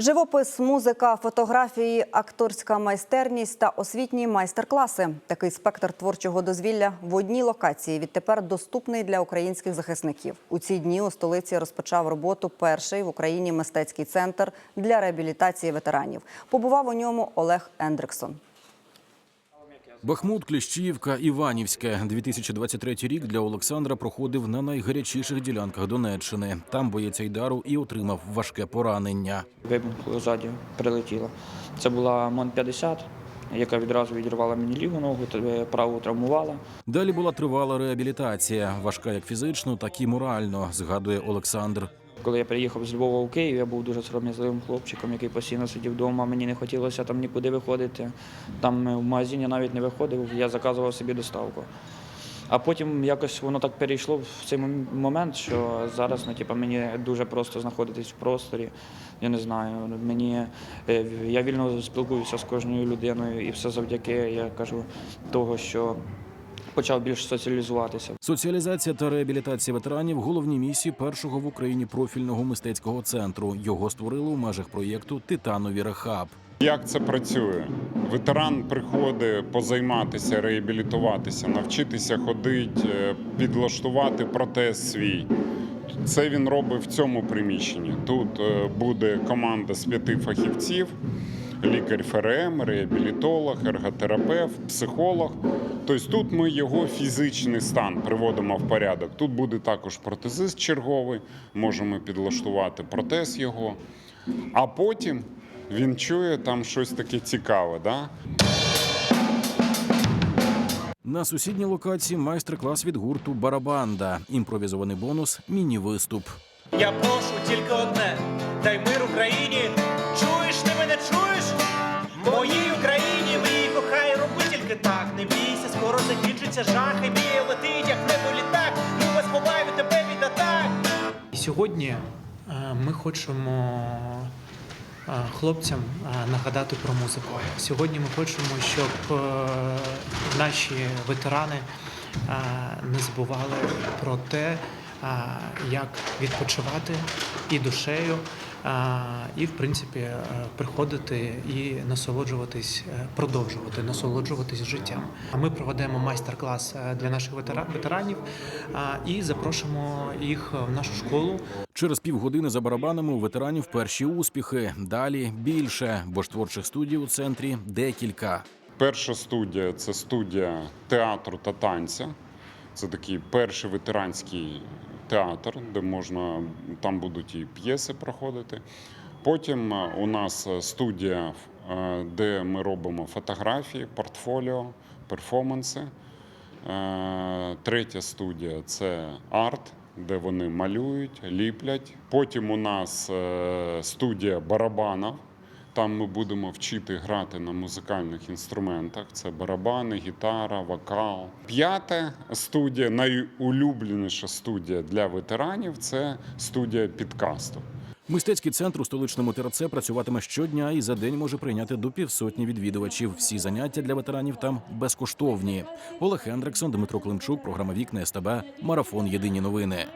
Живопис, музика, фотографії, акторська майстерність та освітні майстер-класи. Такий спектр творчого дозвілля в одній локації відтепер доступний для українських захисників. У ці дні у столиці розпочав роботу перший в Україні мистецький центр для реабілітації ветеранів. Побував у ньому Олег Ендриксон. Бахмут, Кліщіївка, Іванівське. 2023 рік для Олександра проходив на найгарячіших ділянках Донеччини. Там боєць Айдару і отримав важке поранення. Вибухнуло ззаді, прилетіло. Це була МОН-50, яка відразу відірвала мені ліву ногу, т- праву травмувала. Далі була тривала реабілітація, важка як фізично, так і морально, згадує Олександр. Коли я приїхав з Львова в Київ, я був дуже сором'язливим хлопчиком, який постійно сидів вдома. Мені не хотілося там нікуди виходити. Там е, в магазині навіть не виходив, я заказував собі доставку. А потім якось воно так перейшло в цей момент, що зараз ну, типу, мені дуже просто знаходитись в просторі. Я не знаю, мені е, я вільно спілкуюся з кожною людиною, і все завдяки, я кажу, того, що почав більш соціалізуватися. Соціалізація та реабілітація ветеранів головні місії першого в Україні профільного мистецького центру. Його створили у межах проєкту Титанові Рехаб. Як це працює? Ветеран приходить позайматися, реабілітуватися, навчитися ходити, е, підлаштувати протез свій. Це він робить в цьому приміщенні. Тут е, буде команда з п'яти фахівців: лікар ФРМ, реабілітолог, ерготерапевт, психолог. Тобто тут ми його фізичний стан приводимо в порядок. Тут буде також протезист черговий, можемо підлаштувати протез його. А потім він чує там щось таке цікаве. Да? На сусідній локації майстер-клас від гурту Барабанда. Імпровізований бонус міні-виступ. Я прошу тільки одне, дай мир Україні. Закінчиться жах, і мій летить, як небо літак. Люба, сховаю тебе від атак. Сьогодні е, ми хочемо е, хлопцям е, нагадати про музику. Сьогодні ми хочемо, щоб наші ветерани не забували про те, як відпочивати і душею, і в принципі е, приходити і насолоджуватись, е, продовжувати насолоджуватись життям. А Ми проведемо майстер-клас е, для наших ветеранів і запрошуємо їх в нашу школу. Через півгодини за барабанами у ветеранів перші успіхи. Далі більше, бо ж творчих студій у центрі декілька. Перша студія це студія театру та танця. Це такий перший ветеранський театр, де можна там будуть і п'єси проходити. Потім е, у нас студія, е, де ми робимо фотографії, портфоліо, перформанси. Е, Третя студія це арт, де вони малюють, ліплять. Потім у нас е, студія барабанів. Там ми будемо вчити грати на музикальних інструментах: це барабани, гітара, вокал. П'ята студія, найулюбленіша студія для ветеранів це студія підкасту. Мистецький центр у столичному ТРЦ працюватиме щодня і за день може прийняти до півсотні відвідувачів. Всі заняття для ветеранів там безкоштовні. Олег Хендриксон, Дмитро Климчук, програма Вікна СТБ, Марафон Єдині новини.